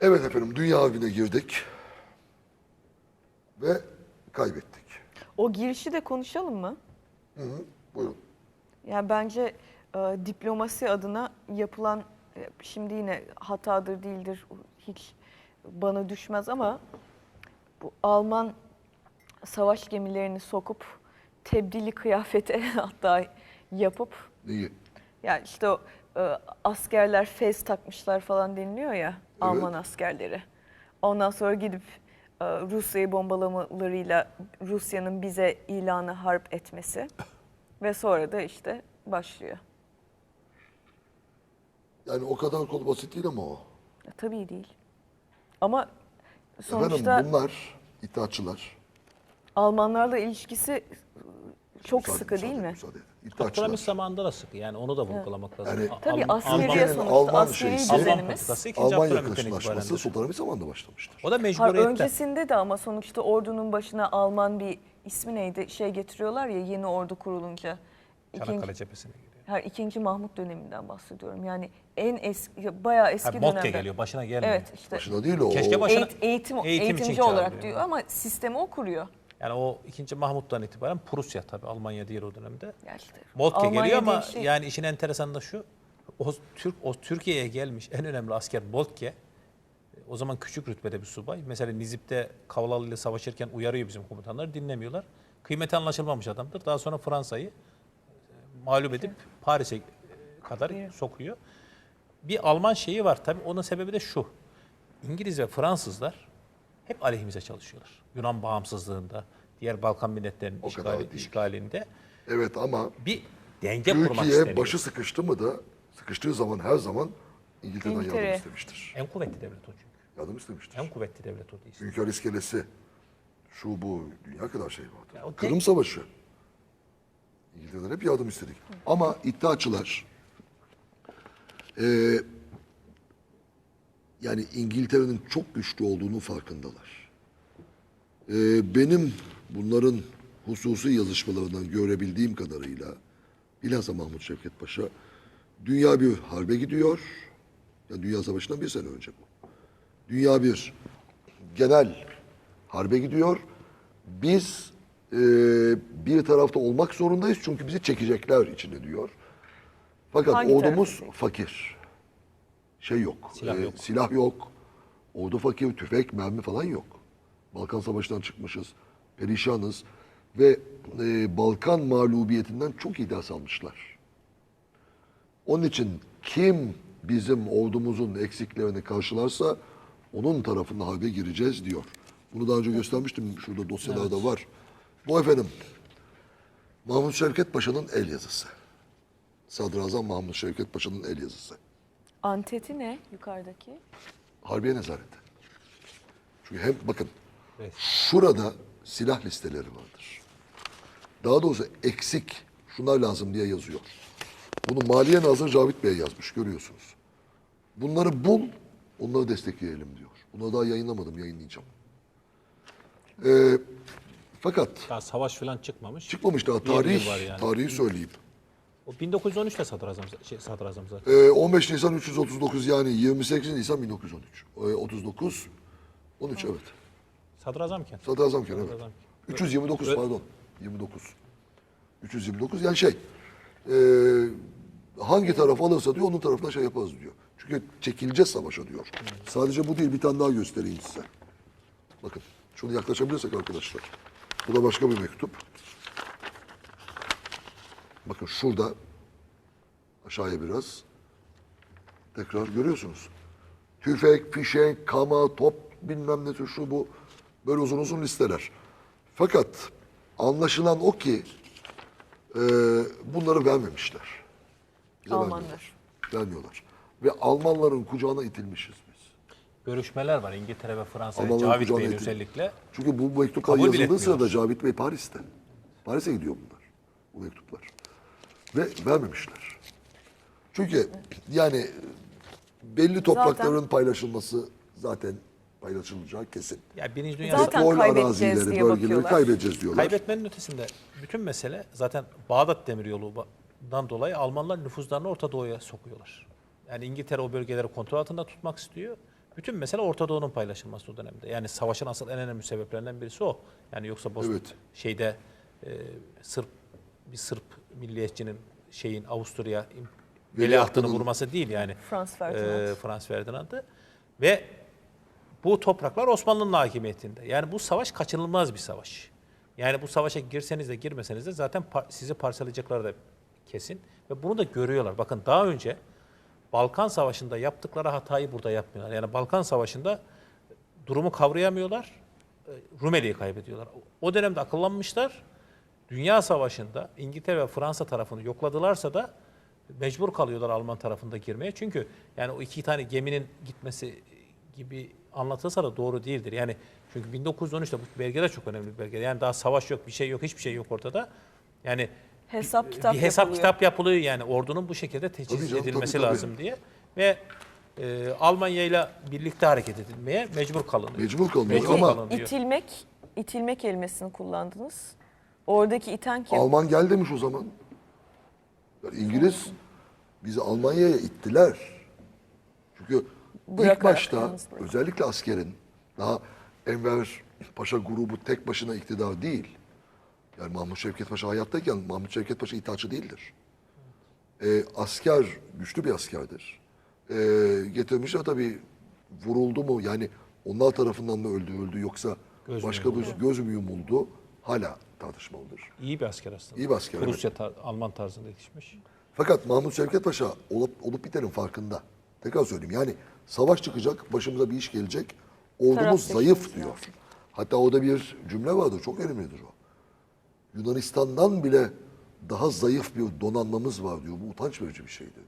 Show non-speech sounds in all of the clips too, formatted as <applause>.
Evet efendim dünya evine girdik ve kaybettik. O girişi de konuşalım mı? Buyurun. Yani bence e, diplomasi adına yapılan e, şimdi yine hatadır değildir hiç bana düşmez ama bu Alman savaş gemilerini sokup tebdili kıyafete <laughs> hatta yapıp Neyi? yani işte o askerler fez takmışlar falan deniliyor ya Alman askerleri. Ondan sonra gidip e, Rusya'yı bombalamalarıyla Rusya'nın bize ilanı harp etmesi ve sonra da işte başlıyor. Yani o kadar konu basit değil ama o. Ya, tabii değil. Ama sonuçta Efendim bunlar iddiaçılar. Almanlarla ilişkisi çok Müsaade- sıkı değil müsaade- mi? Müsaade İddiaçılar. zamanında da sıkı yani onu da vurgulamak lazım. Yani- Tabii Alman- askeriye Alman- sonuçta Alman askeri şeysi- Alman düzenimiz. Alman yakınışması itibaren. Sultanahmet zamanında başlamıştır. O da mecburiyetten. öncesinde de ama sonuçta ordunun başına Alman bir ismi neydi şey getiriyorlar ya yeni ordu kurulunca. Çanakkale cephesine her ikinci Mahmut döneminden bahsediyorum. Yani en eski bayağı eski Ha, dönemde. geliyor başına gelmiyor. Evet işte. Başına değil o. Keşke başına- Eğit- eğitim, eğitim eğitimci olarak diyor ama sistemi o kuruyor. Yani o ikinci Mahmut'tan itibaren Prusya tabii Almanya değil o dönemde. İşte Moltke Almanya geliyor ama şey- yani işin enteresanı da şu. O Türk o Türkiye'ye gelmiş en önemli asker Moltke. O zaman küçük rütbede bir subay. Mesela Nizip'te Kavlalı ile savaşırken uyarıyor bizim komutanları dinlemiyorlar. Kıymeti anlaşılmamış adamdır. Daha sonra Fransa'yı e, mağlup edip Paris'e e, kadar sokuyor. Bir Alman şeyi var tabii. Onun sebebi de şu. İngiliz ve Fransızlar hep aleyhimize çalışıyorlar. Yunan bağımsızlığında, diğer Balkan milletlerinin işgali, işgalinde Evet ama bir denge kurmak Türkiye isteniyor. başı sıkıştı mı da sıkıştığı zaman her zaman İngiltere'den İngiltere. yardım istemiştir. En kuvvetli devlet o çünkü. Yardım istemiştir. En kuvvetli devlet o değil. Hünkar iskelesi, şu bu, dünya kadar şey vardı. Ya o tek- Kırım Savaşı. İngiltere'den hep yardım istedik. Ama iddiaçılar, eee, yani İngiltere'nin çok güçlü olduğunun farkındalar. Eee, benim bunların hususi yazışmalarından görebildiğim kadarıyla, bilhassa Mahmut Şevket Paşa, dünya bir harbe gidiyor. Yani Dünya Savaşı'ndan bir sene önce bu. Dünya bir genel harbe gidiyor. Biz e, bir tarafta olmak zorundayız çünkü bizi çekecekler içinde diyor. Fakat Hangi ordumuz taraftaki? fakir. Şey yok. Silah e, yok. Silah yok. Ordu fakir, tüfek, mermi falan yok. Balkan Savaşı'ndan çıkmışız. Perişanız. Ve e, Balkan mağlubiyetinden çok iyi ders almışlar. Onun için kim bizim ordumuzun eksiklerini karşılarsa onun tarafından harbe gireceğiz diyor. Bunu daha önce göstermiştim. Şurada dosyalarda var. Bu efendim Mahmut Şevket Paşa'nın el yazısı. Sadrazam Mahmut Şevket Paşa'nın el yazısı. Anteti ne yukarıdaki? Harbiye nezareti. Çünkü hem bakın Evet. şurada silah listeleri vardır. Daha doğrusu eksik şunlar lazım diye yazıyor. Bunu Maliye Nazırı Cavit Bey yazmış görüyorsunuz. Bunları bul, onları destekleyelim diyor. Bunları daha yayınlamadım, yayınlayacağım. Ee, fakat Daha savaş falan çıkmamış. çıkmamış daha tarih, yani. tarihi söyleyeyim. O 1913'te sadrazam, şey, sadrazam zaten. Ee, 15 Nisan 339 yani 28 Nisan 1913. Ee, 39, 13 evet. Sadrazamken. Sadrazamken evet. Sadrazamken. 329 Ö- pardon. 29. 329 yani şey e, hangi taraf alırsa diyor onun tarafına şey yaparız diyor. Çünkü çekileceğiz savaşa diyor. Sadece bu değil bir tane daha göstereyim size. Bakın şunu yaklaşabilirsek arkadaşlar. Bu da başka bir mektup. Bakın şurada aşağıya biraz tekrar görüyorsunuz. Tüfek, fişek, kama, top bilmem ne tür şu bu böyle uzun uzun listeler. Fakat anlaşılan o ki e, bunları vermemişler. Bize Almanlar. vermiyorlar. Vermiyorlar. Ve Almanların kucağına itilmişiz biz. Görüşmeler var İngiltere ve Fransa. Almanların Cavit kucağına Bey'in itildi. özellikle. Çünkü bu mektuplar Kabul yazıldığı sırada. Cavit Bey Paris'te. Paris'e gidiyor bunlar. Bu mektuplar. Ve vermemişler. Çünkü yani belli toprakların paylaşılması zaten paylaşılacağı kesin. Ya Birinci Dünya Zaten Petrol kaybedeceğiz arazileri, diye bölgeleri kaybedeceğiz diyorlar. Kaybetmenin ötesinde bütün mesele zaten Bağdat Demiryolu'ndan dolayı Almanlar nüfuzlarını Orta Doğu'ya sokuyorlar. Yani İngiltere o bölgeleri kontrol altında tutmak istiyor. Bütün mesele Orta Doğu'nun paylaşılması o dönemde. Yani savaşın asıl en önemli sebeplerinden birisi o. Yani yoksa Bosna Evet. şeyde e, Sırp bir Sırp milliyetçinin şeyin Avusturya veliahtını vurması değil yani. Frans Ferdinand. E, Frans Ferdinand'ı ve bu topraklar Osmanlı'nın hakimiyetinde. Yani bu savaş kaçınılmaz bir savaş. Yani bu savaşa girseniz de girmeseniz de zaten par- sizi parçalayacakları da kesin. Ve bunu da görüyorlar. Bakın daha önce Balkan Savaşı'nda yaptıkları hatayı burada yapmıyorlar. Yani Balkan Savaşı'nda durumu kavrayamıyorlar. Rumeli'yi kaybediyorlar. O dönemde akıllanmışlar. Dünya Savaşı'nda İngiltere ve Fransa tarafını yokladılarsa da mecbur kalıyorlar Alman tarafında girmeye. Çünkü yani o iki tane geminin gitmesi gibi anlatılsa da doğru değildir. Yani çünkü 1913'te bu belge de çok önemli bir belge. Yani daha savaş yok, bir şey yok, hiçbir şey yok ortada. Yani Hesap bir- kitap bir hesap yapılıyor. kitap yapılıyor yani ordunun bu şekilde teçhiz Tabii canım, edilmesi tabii, tabii. lazım diye ve e, Almanya ile birlikte hareket edilmeye mecbur kalınıyor. Mecbur kalınıyor Mecbur ama kalınıyor. İtilmek, itilme kelimesini kullandınız. Oradaki iten kim? Alman gel demiş o zaman. Yani İngiliz bizi Almanya'ya ittiler. Çünkü ilk Bırakarak başta yalnız bırak. özellikle askerin daha Enver Paşa grubu tek başına iktidar değil. Yani Mahmut Şevket Paşa hayattayken Mahmut Şevket Paşa itaatçı değildir. Ee, asker güçlü bir askerdir. Ee, getirmişler tabii vuruldu mu yani onlar tarafından mı öldü öldü yoksa Göz başka bir göz mü yumuldu hala tartışmalıdır. İyi bir asker aslında. İyi bir asker, evet. Prusya tar- Alman tarzında yetişmiş. Fakat Mahmut Şevket Paşa olup, olup bitenin farkında. Tekrar söyleyeyim yani savaş çıkacak, başımıza bir iş gelecek. Ordumuz Taraf zayıf seçmesi diyor. lazım. Hatta orada bir cümle vardır, çok önemlidir o. Yunanistan'dan bile daha zayıf bir donanmamız var diyor. Bu utanç verici bir şeydir diyor.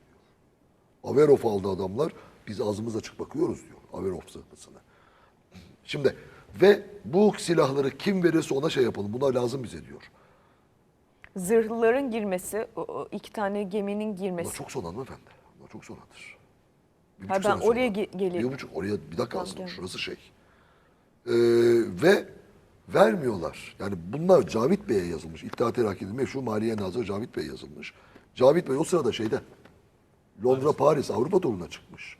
Averov aldı adamlar, biz ağzımız açık bakıyoruz diyor Averov zırhlısına. Şimdi ve bu silahları kim verirse ona şey yapalım, bunlar lazım bize diyor. Zırhlıların girmesi, o, o iki tane geminin girmesi. Bunlar çok son hanımefendi. Bunlar çok sonradır. Bir Ha, buçuk ben sene oraya sonra. ge- geleyim. Bir buçuk, oraya bir dakika Tamam, aslında gel. şurası şey. Ee, ve vermiyorlar. Yani bunlar Cavit Bey'e yazılmış. İttihat Terakki'nin meşhur Maliye Nazırı Cavit Bey yazılmış. Cavit Bey o sırada şeyde Londra, Paris, Avrupa turuna çıkmış.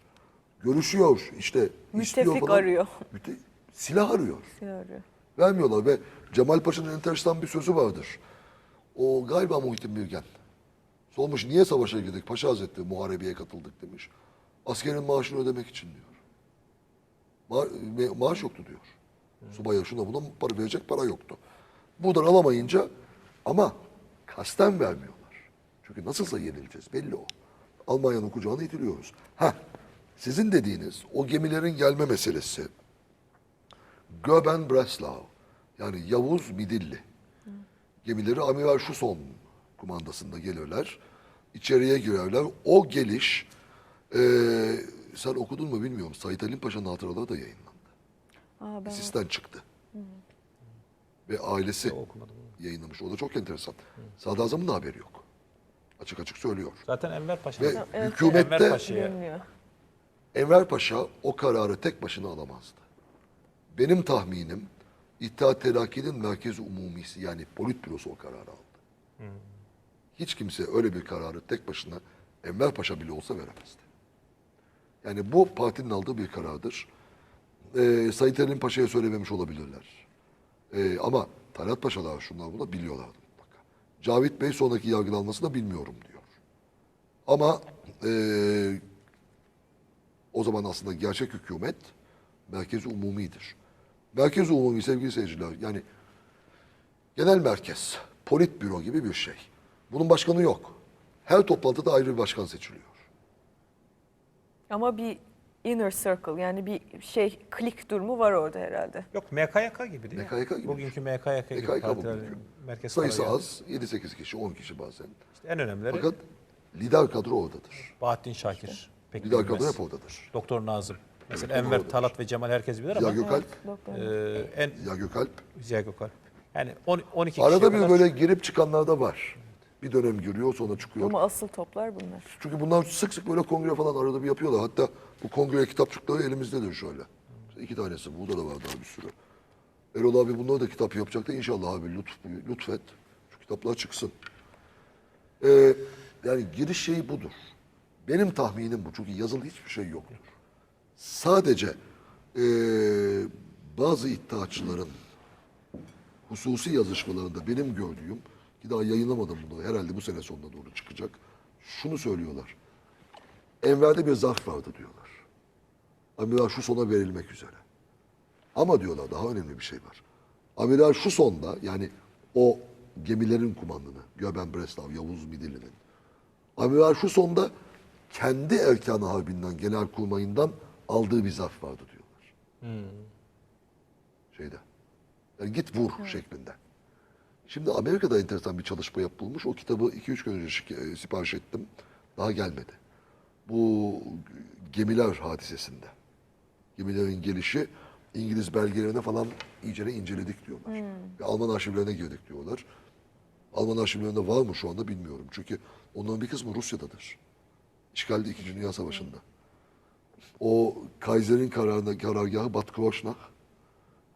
Görüşüyor işte. istiyor Müttefik falan. arıyor. Mütte- silah arıyor. Arıyor. Vermiyorlar ve Cemal Paşa'nın enteresan bir sözü vardır. O galiba Muhittin Bilgen. Sormuş niye savaşa girdik? Paşa Hazretleri muharebeye katıldık demiş. Askerin maaşını ödemek için diyor. Ma- ve maaş yoktu diyor. Subaya şuna buna para verecek para yoktu. Buradan alamayınca ama kasten vermiyorlar. Çünkü nasılsa yenileceğiz belli o. Almanya'nın kucağına itiliyoruz. Ha, sizin dediğiniz o gemilerin gelme meselesi Göben Breslau yani Yavuz Midilli gemileri Amiral Şuson kumandasında gelirler. İçeriye girerler. O geliş eee, sen okudun mu bilmiyorum. Sait Halim Paşa'nın hatıraları da yayınlandı. Aa, ben Sisten çıktı. Ve ailesi Okumadım. yayınlamış. O da çok enteresan. Sadrazam'ın da haberi yok. Açık açık söylüyor. Zaten Enver Paşa. Ve Evet, Enver hükümette Paşa'ya bilmiyor. Enver Paşa o kararı tek başına alamazdı. Benim tahminim İttihat Terakki'nin merkez umumisi yani politbürosu o kararı aldı. Hiç kimse öyle bir kararı tek başına Enver Paşa bile olsa veremezdi. Yani bu partinin aldığı bir karardır. Ee, Said Halim Paşa'ya söylememiş olabilirler. Ee, ama Talat Paşalar şunlar bunlar biliyorlardı mutlaka. Cavit Bey sonraki yargılanmasını bilmiyorum diyor. Ama eee o zaman aslında gerçek hükümet merkez umumidir. Merkez umumi sevgili seyirciler yani genel merkez, politbüro gibi bir şey. Bunun başkanı yok. Her toplantıda ayrı bir başkan seçiliyor. Ama bir inner circle yani bir şey klik durumu var orada herhalde. Yok MKYK gibi değil mi? MKYK gibi. Bugünkü MKYK gibi. MKYK bugünkü. merkez Sayısı az, 7-8 kişi, 10 kişi bazen. İşte en önemlileri Fakat lider kadro oradadır. Bahattin Şakir. Pek Lider bilinmez. kadro hep oradadır. Doktor Nazım. Mesela Evet, Enver. Talat ve Cemal herkes bilir Ziya ama Gökalp, Doktor. e, en Ziya Gökalp. Ziya Gökalp. Yani 10, 12 Arada kişiye bir kadar böyle girip çıkanlar da var. Bir dönem giriyor sonra çıkıyor. Ama asıl toplar bunlar. Çünkü bunlar sık sık böyle kongre falan arada bir yapıyorlar. Hatta bu kongre kitapçıkları elimizdedir şöyle. İki tanesi. Burada da var daha bir sürü. Erol abi bunları da kitap yapacaktı. İnşallah abi lütf, lütfet. Şu kitaplar çıksın. Ee, yani giriş şeyi budur. Benim tahminim bu. Çünkü yazılı hiçbir şey yoktur. Sadece Ee, bazı iddiaçıların hususi yazışmalarında benim gördüğüm ki daha yayınlamadım bunu herhalde bu sene sonuna doğru çıkacak. Şunu söylüyorlar. Enver'de bir zarf vardı diyorlar. Amiral şu sona verilmek üzere. Ama diyorlar daha önemli bir şey var. Amiral şu sonda yani o gemilerin kumandanı Göben Breslav, Yavuz Midilli'nin Amiral şu sonda kendi erkanı harbinden, genel kurmayından aldığı bir zarf vardı diyorlar. Şeyde. Yani git vur şeklinde. Şimdi Amerika'da enteresan bir çalışma yapılmış. O kitabı 2-3 gün önce e, sipariş ettim. Daha gelmedi. Bu gemiler hadisesinde. Gemilerin gelişi İngiliz belgelerine falan iyice inceledik diyorlar. Ve Alman arşivlerine girdik diyorlar. Alman arşivlerinde var mı şu anda bilmiyorum. Çünkü onların bir kısmı Rusya'dadır. İşgalde 2. Dünya Savaşı'nda. O Kaiser'in kararına, karargahı Bad Kreuznach.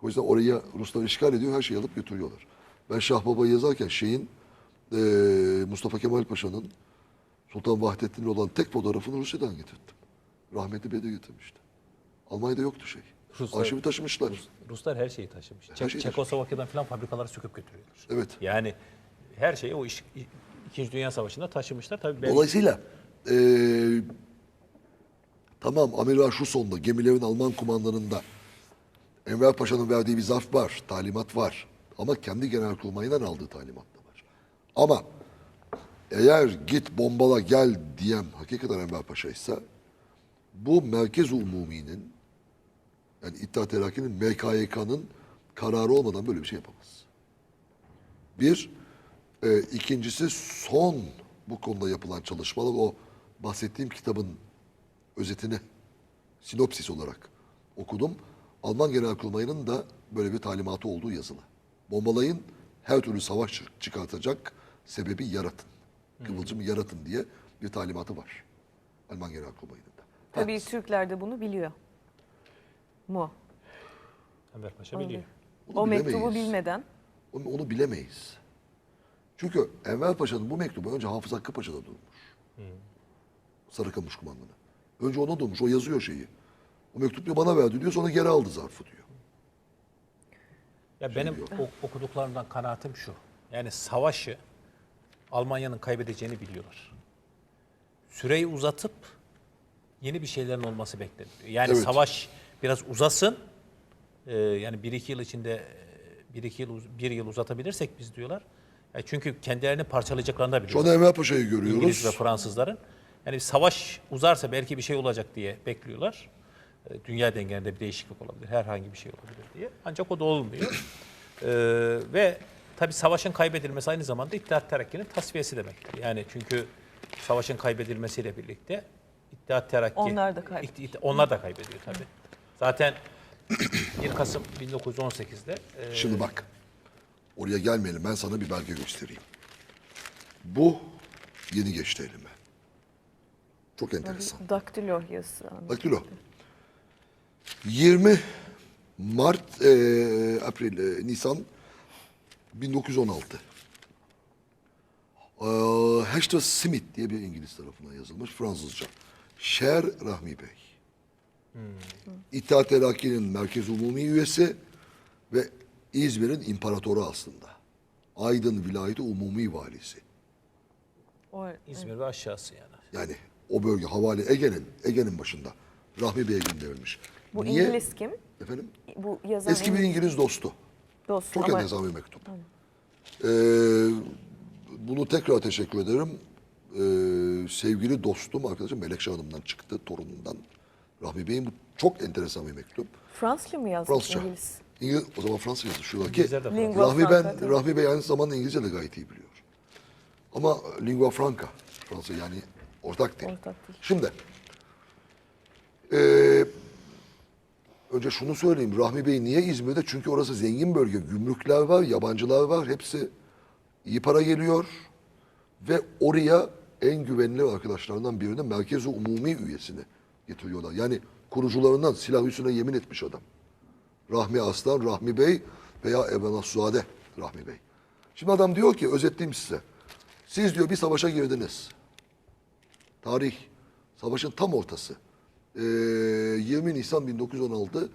O yüzden oraya Ruslar işgal ediyor, her şeyi alıp götürüyorlar. Ben Şah Baba'yı yazarken şeyin eee, Mustafa Kemal Paşa'nın Sultan Vahdettin'le olan tek fotoğrafını Rusya'dan getirttim. Rahmetli Bey de getirmişti. Almanya'da yoktu şey. Ruslar- Arşivi taşımışlar. Ruslar her şeyi taşımış. Her şeyi Çekoslovakya'dan falan fabrikaları söküp götürüyorlar. Evet. Yani her şeyi o iş, İkinci Dünya Savaşı'nda taşımışlar. Tabii belki Dolayısıyla eee, tamam Amiral şu sonda gemilerin Alman kumandanında Enver Paşa'nın verdiği bir zarf var, talimat var. Ama kendi genelkurmayından aldığı talimat da var. Ama eğer git bombala gel diyen hakikaten Enver Paşa ise bu Merkez Umumi'nin yani İttihat Terakki'nin MKYK'nın kararı olmadan böyle bir şey yapamaz. Bir, e, ikincisi son bu konuda yapılan çalışmalar o bahsettiğim kitabın özetini sinopsis olarak okudum. Alman Genelkurmayı'nın da böyle bir talimatı olduğu yazılı. Bombalayın, her türlü savaş çı- çıkartacak sebebi yaratın. Kıvılcımı yaratın diye bir talimatı var. Alman Genelkurmayı'nın da. Tabii Türkler de bunu biliyor. Mu? Enver Paşa biliyor. Bunu O mektubu bilemeyiz. bilmeden. Onu, onu bilemeyiz. Çünkü Enver Paşa'nın bu mektubu önce Hafız Hakkı Paşa'da durmuş. Sarıkamış kumandanı. Önce ona durmuş. O yazıyor şeyi. O mektubu bana verdi diyor. Sonra geri aldı zarfı diyor. Ya benim o- okuduklarımdan kanaatim şu. Yani savaşı Almanya'nın kaybedeceğini biliyorlar. Süreyi uzatıp yeni bir şeylerin olması bekleniyor. Yani Evet. savaş biraz uzasın. Ee, yani bir iki yıl içinde e, bir iki yıl bir yıl uzatabilirsek biz diyorlar. Ya çünkü kendilerini parçalayacaklarını da Şu biliyorlar. anda Enver Paşa'yı görüyoruz. İngiliz ve Fransızların. Yani savaş uzarsa belki bir şey olacak diye bekliyorlar. E, Dünya dengelerinde bir değişiklik olabilir, herhangi bir şey olabilir diye. Ancak o da olmuyor. E, ve tabii savaşın kaybedilmesi aynı zamanda İttihat Terakki'nin tasfiyesi demektir. Yani çünkü savaşın kaybedilmesiyle birlikte İttihat Terakki... Onlar da kaybediyor. Onlar da kaybediyor tabii. Zaten 1 Kasım 1918'de e, Şimdi bak. Oraya gelmeyelim. Ben sana bir belge göstereyim. Bu yeni geçti elime. Çok enteresan. Daktilo yazısı. Daktilo. 20 Mart, e, April, e, Nisan 1916. E, Hector Smith diye bir İngiliz tarafından yazılmış Fransızca. Şer Rahmi Bey. İttihat Terakki'nin Merkez Umumi üyesi ve İzmir'in imparatoru aslında. Aydın Vilayeti Umumi Valisi. O, İzmir ve aşağısı yani. Yani o bölge havale Ege'nin Ege'nin başında Rahmi Bey'e gönderilmiş. bu Niye? İngiliz kim? Efendim? Bu yazan Eski bir İngiliz dostu. dost. Çok ama enteresan bir mektup. Ee, bunu tekrar teşekkür ederim. Ee, sevgili dostum, arkadaşım Melekşah Hanım'dan çıktı, torunundan. Rahmi Bey'in bu çok enteresan bir mektup. Fransızca mı yazmış Fransızca. İngiliz? İngiliz, o zaman Fransız yazışıyorlar ki İngilizler de Fransız. Lingua Rahmi, ben. Rahmi Bey aynı zamanda İngilizce de gayet iyi biliyor. Ama lingua franca, Fransız yani ortak dil. Ortak dil. Şimdi, eee, önce şunu söyleyeyim. Rahmi Bey niye İzmir'de? Çünkü orası zengin bölge. Gümrükler var, yabancılar var. Hepsi iyi para geliyor. Ve oraya en güvenilir arkadaşlarından birini Merkez-i Umumi üyesini getiriyorlar. Yani kurucularından silah üstüne yemin etmiş adam. Rahmi Aslan, Rahmi Bey veya Ebenasuade Rahmi Bey. Şimdi adam diyor ki, özetleyeyim size. Siz diyor bir savaşa girdiniz. Tarih, savaşın tam ortası. Ee, 20 Nisan 1916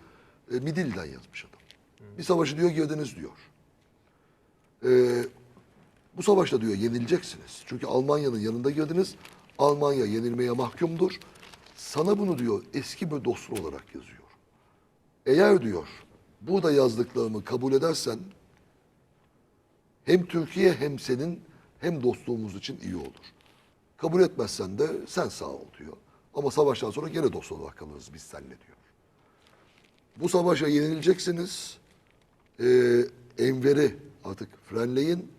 E, Midilli'den yazmış adam. Bir savaşı diyor girdiniz diyor. E, bu savaşta diyor yenileceksiniz. Çünkü Almanya'nın yanında girdiniz. Almanya yenilmeye mahkumdur. Sana bunu diyor eski bir dostun olarak yazıyor. Eğer diyor burada yazdıklarımı kabul edersen hem Türkiye hem senin hem dostluğumuz için iyi olur. Kabul etmezsen de sen sağ ol diyor. Ama savaştan sonra gene dost olarak kalırız biz seninle diyor. Bu savaşa yenileceksiniz. Ee, Enver'i artık frenleyin.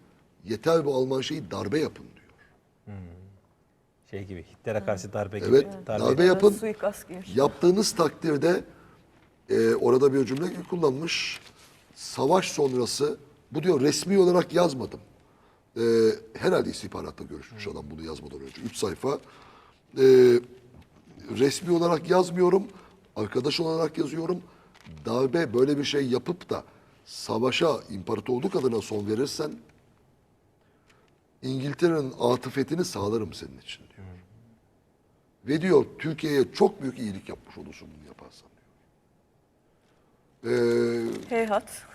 Yeter bu Alman şeyi darbe yapın diyor. Şey gibi Hitler'e karşı darbe gibi. Evet, darbe yapın. Suikast gibi. Yaptığınız takdirde e, orada bir cümle kullanmış. Savaş sonrası bu diyor resmi olarak yazmadım. E, herhalde istihbaratla görüşmüş adam bunu yazmadan önce. Üç sayfa. E, resmi olarak yazmıyorum. Arkadaş olarak yazıyorum. Darbe böyle bir şey yapıp da savaşa imparatorluk adına son verirsen İngiltere'nin atıfetini sağlarım senin için diyor. Ve diyor Türkiye'ye çok büyük iyilik yapmış olursun bunu yaparsan diyor. Ee, Heyhat.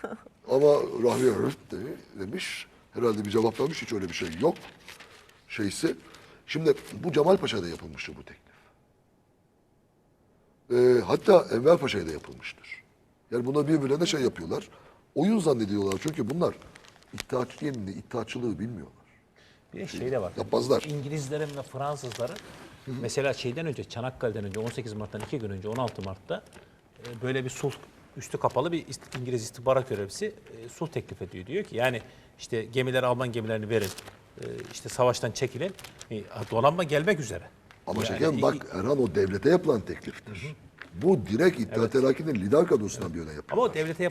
ama Rahmi de, demiş. Herhalde bir cevap vermiş. Hiç öyle bir şey yok. Şeysi. Şimdi bu Cemal Paşa'da yapılmıştır bu teklif. Ee, hatta Enver Paşa'ya da yapılmıştır. Yani buna birbirlerine şey yapıyorlar. Oyun zannediyorlar. Çünkü bunlar İttihatçı yeminle İttihatçılığı bilmiyorlar. Bir de şey de var. Yapmazlar. İngilizlerin ve Fransızların mesela şeyden önce Çanakkale'den önce 18 Mart'tan iki gün önce 16 Mart'ta e, böyle bir sulh üstü kapalı bir İngiliz istihbarat görevlisi e, sulh teklif ediyor. Diyor ki yani işte gemiler Alman gemilerini verin. e, işte savaştan çekilin. E, donanma gelmek üzere. Ama Yani şekerim i- bak Erhan o devlete yapılan tekliftir. Bu direkt İttihat Terakki'nin lider kadrosundan birine yapılıyor. Ama o devlete yapılan